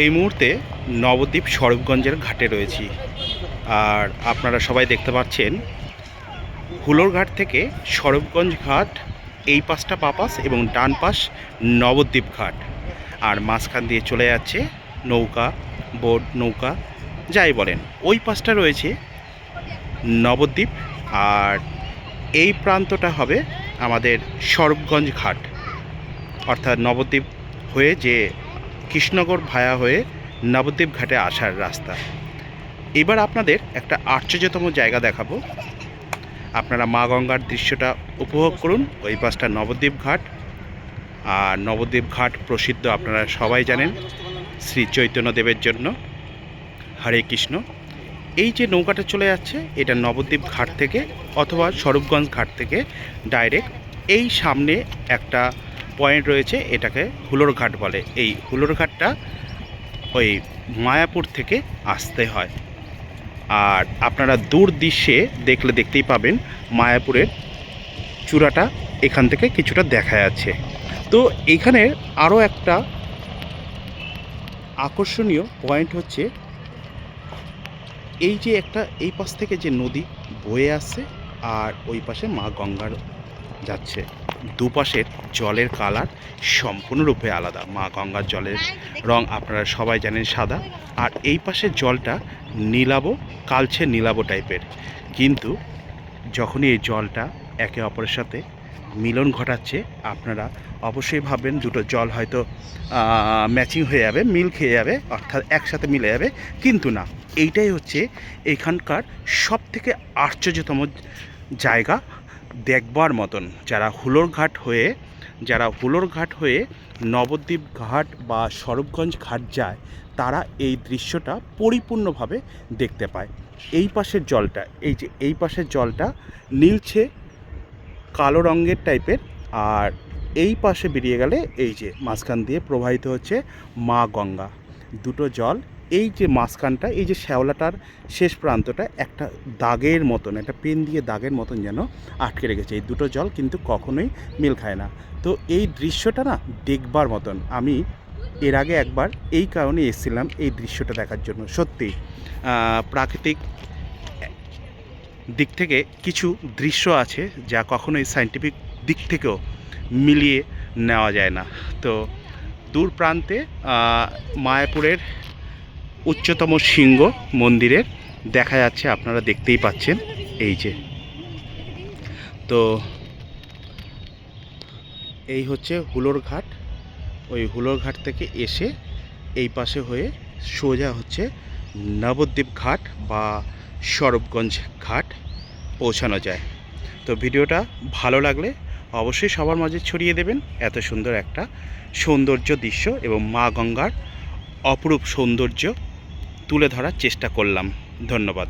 এই মুহূর্তে নবদ্বীপ স্বরূপগঞ্জের ঘাটে রয়েছি। আর আপনারা সবাই দেখতে পাচ্ছেন হুলোর ঘাট থেকে স্বরূপগঞ্জ ঘাট, এই পাশটা বাপাস এবং ডান পাশ নবদ্বীপ ঘাট। আর মাঝখান দিয়ে চলে যাচ্ছে নৌকা, বোট, নৌকা, যাই বলেন। ওই পাশটা রয়েছে নবদ্বীপ আর এই প্রান্তটা হবে আমাদের স্বরূপগঞ্জ ঘাট। অর্থাৎ নবদ্বীপ হয়ে যে কৃষ্ণনগর ভায়া হয়ে নবদ্বীপ ঘাটে আসার রাস্তা। এবার আপনাদের একটা আশ্চর্যতম জায়গা দেখাবো। আপনারা মা গঙ্গার দৃশ্যটা উপভোগ করুন, ওই পাশটা নবদ্বীপ ঘাট। আর নবদ্বীপ ঘাট প্রসিদ্ধ আপনারা সবাই জানেন, শ্রী চৈতন্যদেবের জন্য। হরে কৃষ্ণ। এই যে নৌকাটা চলে যাচ্ছে, এটা নবদ্বীপ ঘাট থেকে অথবা স্বরূপগঞ্জ ঘাট থেকে ডাইরেক্ট এই সামনে একটা পয়েন্ট রয়েছে, এটাকে হুলোর ঘাট বলে। এই হুলোর ঘাটটা ওই মায়াপুর থেকে আসতে হয়। আর আপনারা দূর দৃশ্যে দেখলে দেখতেই পাবেন মায়াপুরের চূড়াটা এখান থেকে কিছুটা দেখা যাচ্ছে। তো এখানে আরও একটা আকর্ষণীয় পয়েন্ট হচ্ছে, এই যে একটা এই পাশ থেকে যে নদী বয়ে আসছে, আর ওই পাশে মা গঙ্গার যাচ্ছে। দুপাশের জলের কালার সম্পূর্ণরূপে আলাদা। মা গঙ্গার জলের রং আপনারা সবাই জানেন সাদা। আর এই পাশের জলটা নীলাভ কালছে নীলাভ টাইপের। কিন্তু যখনই এই জলটা একে অপরের সাথে মিলন ঘটাচ্ছে, আপনারা অবশ্যই ভাববেন দুটো জল হয়তো ম্যাচিং হয়ে যাবে, মিল খেয়ে যাবে, অর্থাৎ একসাথে মিলে যাবে। কিন্তু না, এইটাই হচ্ছে এখানকার সব থেকে আশ্চর্যতম জায়গা। দেখবার মতন যারা হুলোর ঘাট হয়ে, যারা হুলোর ঘাট হয়ে নবদ্বীপ ঘাট বা স্বরূপগঞ্জ ঘাট যায়, তারা এই দৃশ্যটা পরিপূর্ণভাবে দেখতে পায়। এই পাশের জলটা, এই যে এই পাশের জলটা নীলছে কালো রঙের টাইপের, আর এই পাশে বেরিয়ে গেলে এই যে মাঝখান দিয়ে প্রবাহিত হচ্ছে মা গঙ্গা। দুটো জল এই যে মাঝখানটা, এই যে শ্যাওলাটার শেষ প্রান্তটা একটা দাগের মতন, একটা পেন দিয়ে দাগের মতন যেন আটকে রেখেছে। এই দুটো জল কিন্তু কখনোই মিল খায় না। তো এই দৃশ্যটা না দেখবার মতন। আমি এর আগে একবার এই কারণে এসেছিলাম এই দৃশ্যটা দেখার জন্য। সত্যি প্রাকৃতিক দিক থেকে কিছু দৃশ্য আছে যা কখনোই সাইন্টিফিক দিক থেকেও মিলিয়ে নেওয়া যায় না। তো দূর প্রান্তে মায়াপুরের উচ্চতম শৃঙ্গ মন্দিরের দেখা যাচ্ছে, আপনারা দেখতেই পাচ্ছেন এই যে। তো এই হচ্ছে হুলোর ঘাট। ওই হুলোর ঘাট থেকে এসে এই পাশে হয়ে সোজা হচ্ছে নবদ্বীপ ঘাট বা সরবগঞ্জ ঘাট পৌঁছানো যায়। তো ভিডিওটা ভালো লাগলে অবশ্যই সবার মাঝে ছড়িয়ে দেবেন। এত সুন্দর একটা সৌন্দর্য দৃশ্য এবং মা গঙ্গার অপরূপ সৌন্দর্য তুলে ধরার চেষ্টা করলাম। ধন্যবাদ।